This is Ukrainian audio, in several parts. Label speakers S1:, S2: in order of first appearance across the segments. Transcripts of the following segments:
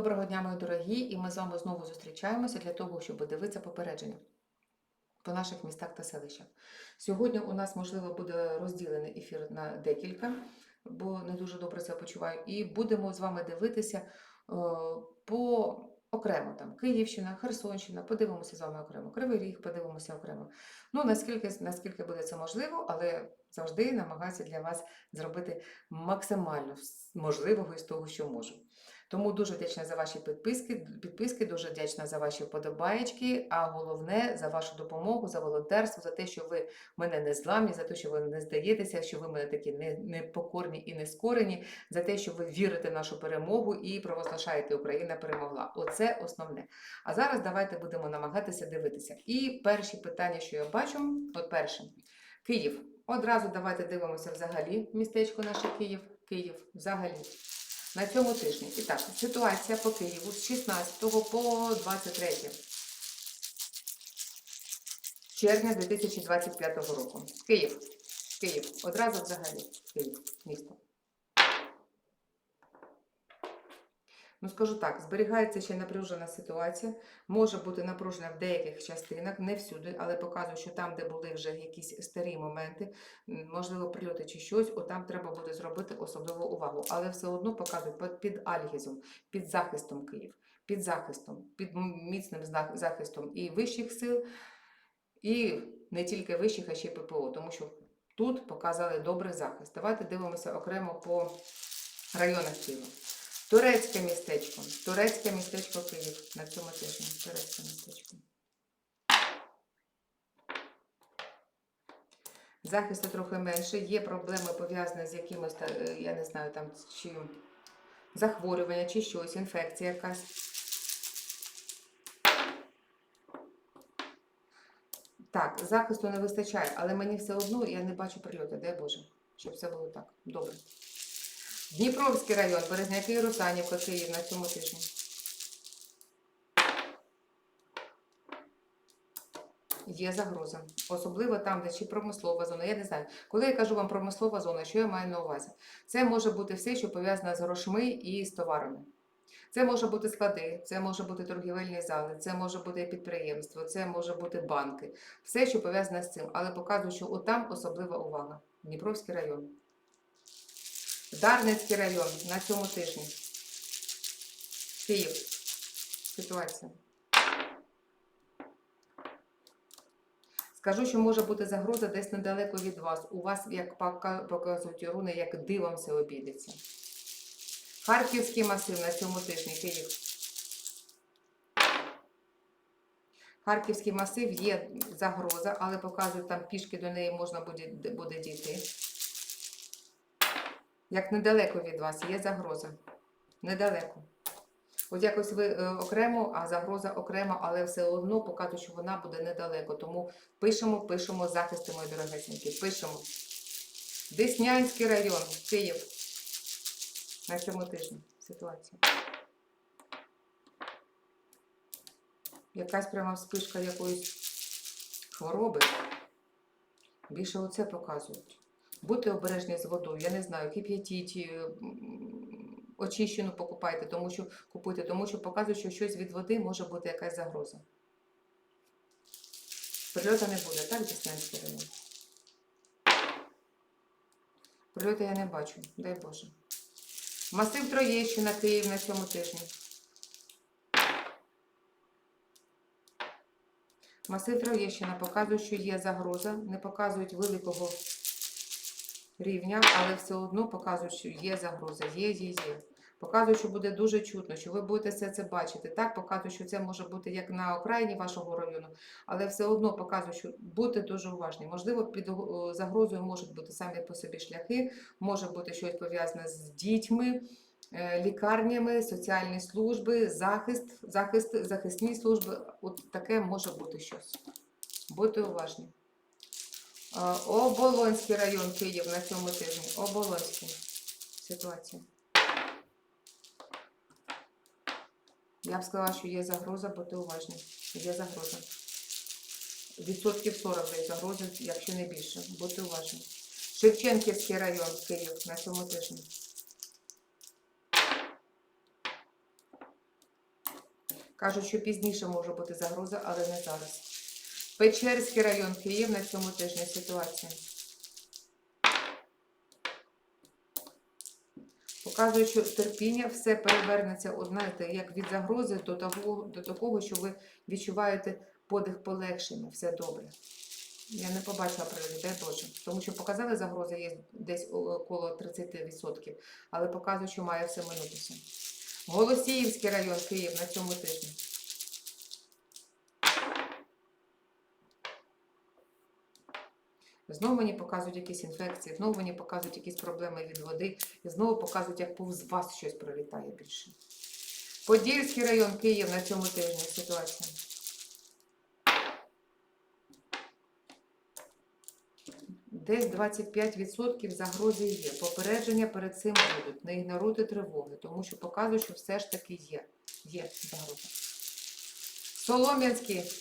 S1: Доброго дня, мої дорогі, і ми з вами знову зустрічаємося для того, щоб подивитися попередження по наших містах та селищах. Сьогодні у нас, можливо, буде розділений ефір на декілька, бо не дуже добре себе почуваю. І будемо з вами дивитися е, по окремо там Київщина, Херсонщина, подивимося з вами окремо, Кривий Ріг, подивимося окремо. Ну, наскільки, наскільки буде це можливо, але завжди намагаюся для вас зробити максимально можливого із того, що можу. Тому дуже вдячна за ваші підписки, підписки, дуже вдячна за ваші вподобаєчки, а головне за вашу допомогу, за волонтерство, за те, що ви мене не зламні, за те, що ви не здаєтеся, що ви мене такі не- непокорні і не скорені, за те, що ви вірите в нашу перемогу і провозглашаєте Україна перемогла. Оце основне. А зараз давайте будемо намагатися дивитися. І перші питання, що я бачу, от перше, Київ. Одразу давайте дивимося взагалі містечко наше Київ. Київ взагалі на цьому тижні. І так, ситуація по Києву з 16 по 23 червня 2025 року. Київ. Київ. Одразу взагалі. Київ. Місто. Ну, скажу так, зберігається ще напружена ситуація. Може бути напружена в деяких частинах, не всюди, але показую, що там, де були вже якісь старі моменти, можливо, прильоти чи щось, отам треба буде зробити особливу увагу. Але все одно показують під- під альгізом, під захистом Київ, під захистом, під міцним захистом і вищих сил, і не тільки вищих, а ще й ППО, тому що тут показали добрий захист. Давайте дивимося окремо по районах Києва. Турецьке містечко. Турецьке містечко Київ на цьому тижні. Турецьке містечко. Захисту трохи менше. Є проблеми пов'язані з якимось, е, я не знаю, там чи захворювання, чи щось, інфекція якась. Так, захисту не вистачає, але мені все одно я не бачу прильоту, дай Боже, щоб все було так. Добре. Дніпровський район, Березняки і Русанівка, Київ на цьому тижні. Є загроза. Особливо там, де чи промислова зона. Я не знаю. Коли я кажу вам промислова зона, що я маю на увазі? Це може бути все, що пов'язане з грошми і з товарами. Це може бути склади, це може бути торгівельні зали, це може бути підприємство, це може бути банки. Все, що пов'язане з цим. Але показую, що отам особлива увага. Дніпровський район. Дарницький район на цьому тижні. Київ. Ситуація. Скажу, що може бути загроза десь недалеко від вас. У вас, як показують руни, як дивом все обійдеться. Харківський масив на цьому тижні. Київ. Харківський масив є загроза, але показують, там пішки до неї можна буде, буде дійти. Як недалеко від вас є загроза. Недалеко. От якось ви е, окремо, а загроза окремо, але все одно показує, що вона буде недалеко. Тому пишемо, пишемо захисти, мої дорогесенькі. Пишемо. Деснянський район, Київ. На цьому тижні ситуація. Якась прямо вспишка якоїсь хвороби. Більше оце показують. Будьте обережні з водою. Я не знаю, кип'ятіть, е, очищену покупайте, тому що купуйте, тому що показують, що щось від води може бути якась загроза. Прильота не буде, так, Деснянський район? Прильота я не бачу, дай Боже. Масив Троєщина, Київ на цьому тижні. Масив Троєщина показує, що є загроза, не показують великого рівня, але все одно показують, що є загроза, є, є, є. Показують, що буде дуже чутно, що ви будете все це бачити. Так, показують, що це може бути як на окраїні вашого району, але все одно показують, що будьте дуже уважні. Можливо, під загрозою можуть бути самі по собі шляхи, може бути щось пов'язане з дітьми, е, лікарнями, соціальні служби, захист, захист, захисні служби. От таке може бути щось. Будьте уважні. Оболонський район Київ на цьому тижні. Оболонський. Ситуація. Я б сказала, що є загроза, будьте уважні. Є загроза. Відсотків 40 є загрози, якщо не більше. Будьте уважні. Шевченківський район Київ на цьому тижні. Кажуть, що пізніше може бути загроза, але не зараз. Печерський район Київ на цьому тижні ситуація. Показує, що терпіння все перевернеться, от, знаєте, як від загрози до того, до такого, що ви відчуваєте подих полегшення, все добре. Я не побачила про людей. Тому що показали загрози є десь около 30%, але показує, що має все минутися. Голосіївський район Київ на цьому тижні. Знову мені показують якісь інфекції, знову мені показують якісь проблеми від води, і знову показують, як повз вас щось пролітає більше. Подільський район Київ на цьому тижні ситуація. Десь 25% загрози є. Попередження перед цим будуть. Не ігноруйте тривоги, тому що показують, що все ж таки є. Є загроза. Солом'янський.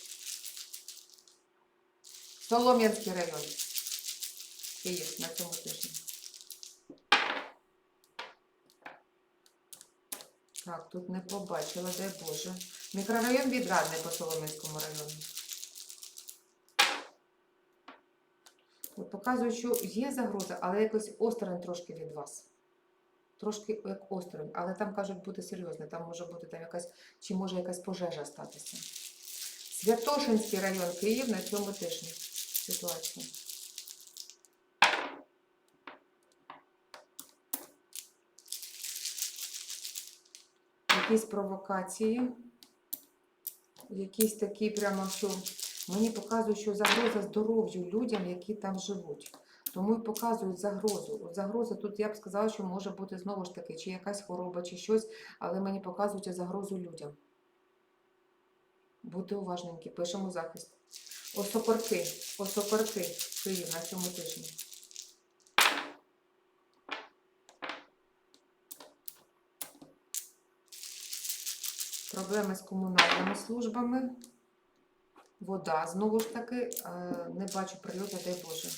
S1: Солом'янський район. Київ на цьому тижні. Так, тут не побачила, дай Боже. Мікрорайон Відрадний по Солом'янському району. От показує, що є загроза, але якось осторонь трошки від вас. Трошки як осторонь, але там кажуть бути серйозне, там може бути там якась, чи може якась пожежа статися. Святошинський район Київ на цьому тижні ситуація. Якісь провокації, якісь такі прямо, що мені показують, що загроза здоров'ю людям, які там живуть. Тому і показують загрозу. От загроза тут я б сказала, що може бути знову ж таки, чи якась хвороба, чи щось, але мені показують загрозу людям. Будьте уважненькі, пишемо захист. Осокорки, осокорки, Київ на цьому тижні. Проблеми з комунальними службами. Вода, знову ж таки, е, не бачу прильоту, дай Боже.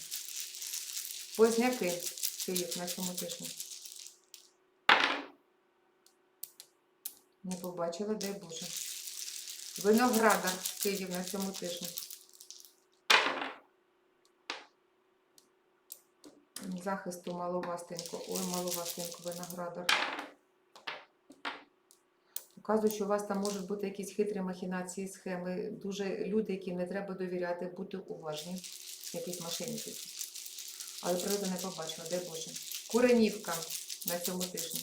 S1: Позняки, Київ на цьому тижні. Не побачила, дай Боже. Виноградар, Київ на цьому тижні. Захисту маловастенько. Ой, маловастенько виноградар. Показує, що у вас там можуть бути якісь хитрі махінації, схеми. Дуже люди, яким не треба довіряти, бути уважні. Якісь мошенники. Але природу не побачила, дай Боже. Куренівка на цьому тижні.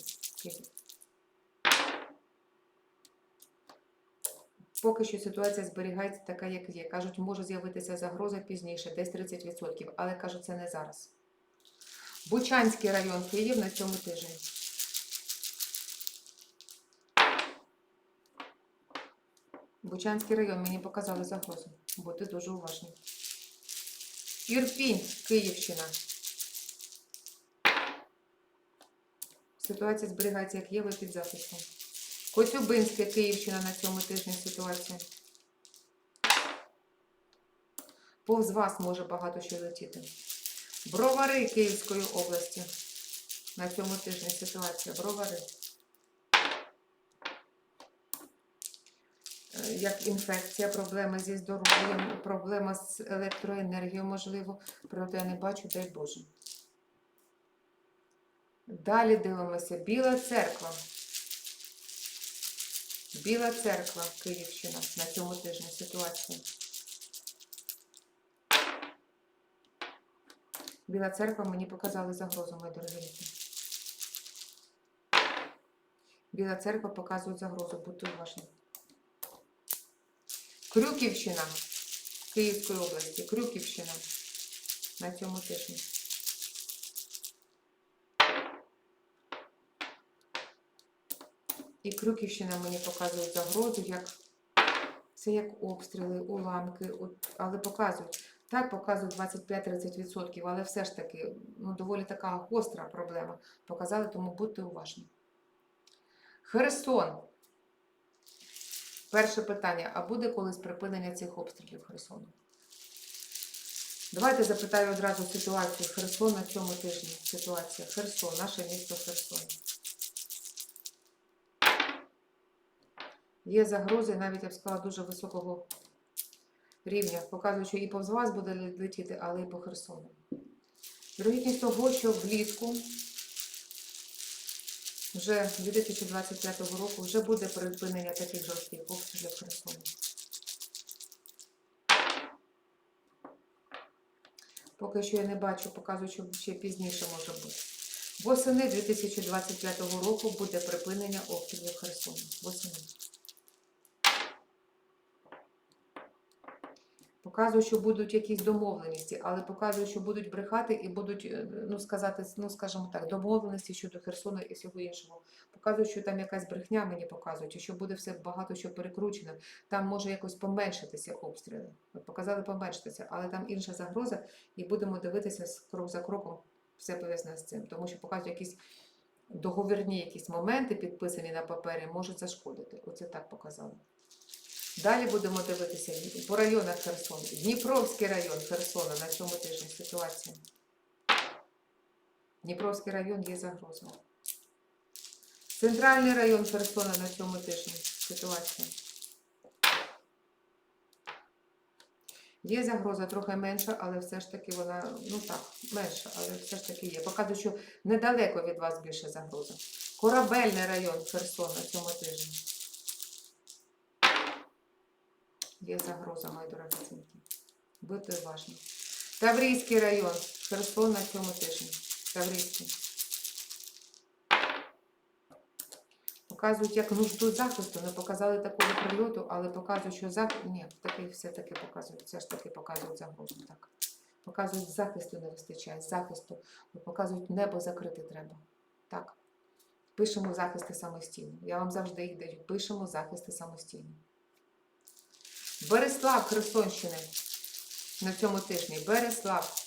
S1: Поки що ситуація зберігається така, як є. Кажуть, може з'явитися загроза пізніше, десь 30%, але кажуть, це не зараз. Бучанський район Київ на цьому тижні. Бучанський район мені показали загрозу. Будьте дуже уважні. Ірпінь, Київщина. Ситуація зберігається, як є, ви під захистом. Коцюбинське, Київщина на цьому тижні ситуація. Повз вас може багато що летіти. Бровари Київської області. На цьому тижні ситуація. Бровари. Як інфекція, проблеми зі здоров'ям, проблема з електроенергією, можливо. Проте я не бачу, дай Боже. Далі дивимося. Біла церква. Біла церква, Київщина. На цьому тижні ситуація. Біла церква мені показали загрозу, мої дорогенькі. Біла церква показує загрозу, будьте уважні. Крюківщина Київської області. Крюківщина на цьому тижні. І Крюківщина мені показує загрозу, як це як обстріли, уламки, але показують. Так, показують 25-30%, але все ж таки ну, доволі така гостра проблема. Показали, тому будьте уважні. Херсон. Перше питання: а буде колись припинення цих обстрілів Херсону? Давайте запитаю одразу ситуацію Херсон на цьому тижні. Ситуація Херсон, наше місто Херсон. Є загрози, навіть я б сказала, дуже високого рівня. Показує, що і повз вас буде летіти, але і по Херсону. Вірогідність того, що влітку вже 2025 року вже буде припинення таких жорстких обстрілів Херсону. Поки що я не бачу, показую, що ще пізніше може бути. Восени 2025 року буде припинення обстрілів Херсону. Восени. Показую, що будуть якісь домовленості, але показую, що будуть брехати і будуть, е, ну сказати, ну скажімо так, домовленості щодо Херсону і всього іншого. Показую, що там якась брехня мені показують, і що буде все багато що перекручено. Там може якось поменшитися обстріли. Показали поменшитися, але там інша загроза, і будемо дивитися крок за кроком все пов'язане з цим. Тому що показують якісь договірні якісь моменти, підписані на папері, можуть зашкодити. Оце так показали. Далі будемо дивитися по районах Херсону. Дніпровський район Херсона на цьому тижні ситуація. Дніпровський район є загроза. Центральний район Херсона на цьому тижні ситуація. Є загроза трохи менша, але все ж таки вона, ну так, менша, але все ж таки є. Показую, що недалеко від вас більше загроза. Корабельний район Херсона на цьому тижні. Є загроза, мої дорогі дорогоцінки. Будьте уважні. Таврійський район, Херсон на цьому тижні. Таврійський. Показують як нужду захисту. Не показали такого прильоту, але показують, що захист. Ні, таки все-таки показують. Все ж таки показують загрозу. Так. Показують захисту не вистачає. Захисту. Показують небо закрити треба. Так. Пишемо захисти самостійно. Я вам завжди їх даю. Пишемо захисти самостійно. Береслав Херсонщини на цьому тижні. Береслав.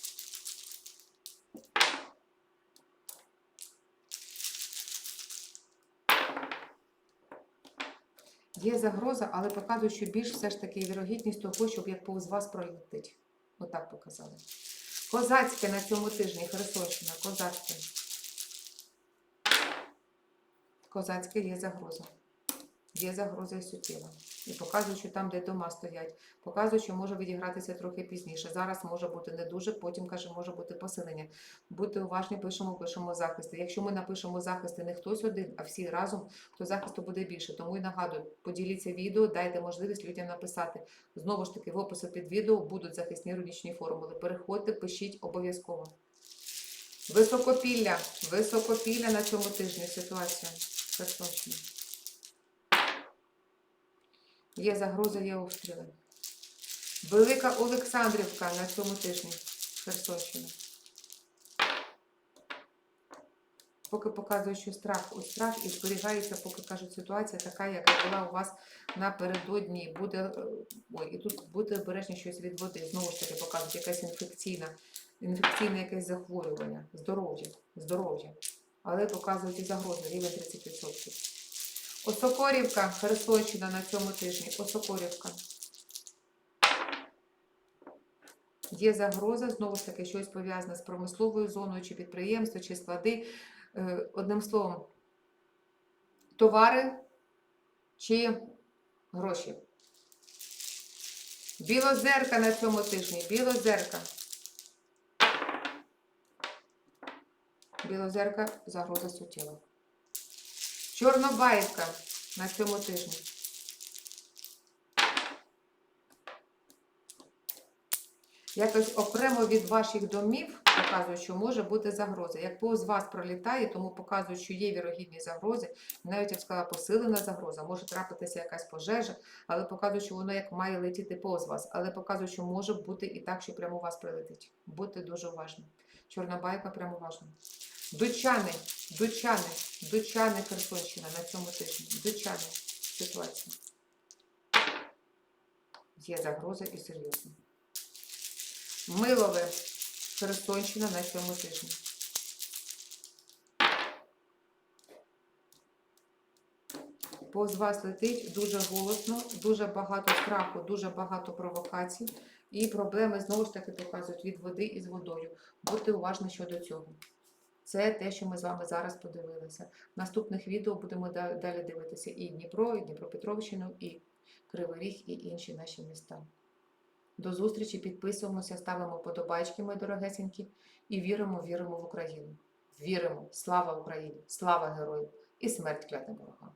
S1: Є загроза, але показує, що більш все ж таки вірогідність того, щоб як повз вас пролетить. Отак показали. Козацьке на цьому тижні, Херсонщина, Козацьке. Козацьке є загроза. Є загроза і суттєва. І показує, що там, де дома стоять, показує, що може відігратися трохи пізніше. Зараз може бути не дуже, потім каже, може бути посилення. Будьте уважні, пишемо, пишемо захисти. Якщо ми напишемо захисти не хтось один, а всі разом, то захисту буде більше. Тому і нагадую, поділіться відео, дайте можливість людям написати. Знову ж таки, в описі під відео будуть захисні рунічні формули. Переходьте, пишіть обов'язково. Високопілля. Високопілля на цьому тижні ситуація. Херсонщина. Є загроза, є обстріли. Велика Олександрівка на цьому тижні. Херсонщина. Поки показує, що страх, ось страх і зберігається, поки кажуть, ситуація така, яка була у вас напередодні. Буде, е, ой, і тут будьте обережні щось від води. Знову ж таки показують якась інфекційна, інфекційне якесь захворювання, здоров'я, здоров'я. Але показують і загрозу, рівень 30%. Осокорівка, Херсонщина на цьому тижні. Осокорівка. Є загроза, знову ж таки, щось пов'язане з промисловою зоною, чи підприємство, чи склади. Е, Одним словом, товари чи гроші. Білозерка на цьому тижні. Білозерка. Білозерка загроза суттєва. Чорнобаївка на цьому тижні. Якось окремо від ваших домів показує, що може бути загроза. Як повз вас пролітає, тому показує, що є вірогідні загрози. Навіть я б сказала, посилена загроза, може трапитися якась пожежа, але показує, що воно як має летіти повз вас. Але показує, що може бути і так, що прямо у вас прилетить. Будьте дуже уважні. Чорнобайка прямо уважна. Дучани, Дучани, Дучани Херсонщина на цьому тижні. Дучани. Ситуація. Є загроза і серйозна. Милове Херсонщина на цьому тижні. Повз вас летить дуже голосно, дуже багато страху, дуже багато провокацій. І проблеми знову ж таки показують від води і з водою. Будьте уважні щодо цього. Це те, що ми з вами зараз подивилися. В наступних відео будемо далі дивитися і Дніпро, і Дніпропетровщину, і Кривий Ріг, і інші наші міста. До зустрічі, підписуємося, ставимо подобайки, мої дорогесенькі, і віримо, віримо в Україну. Віримо! Слава Україні! Слава героям! І смерть клятим ворогам!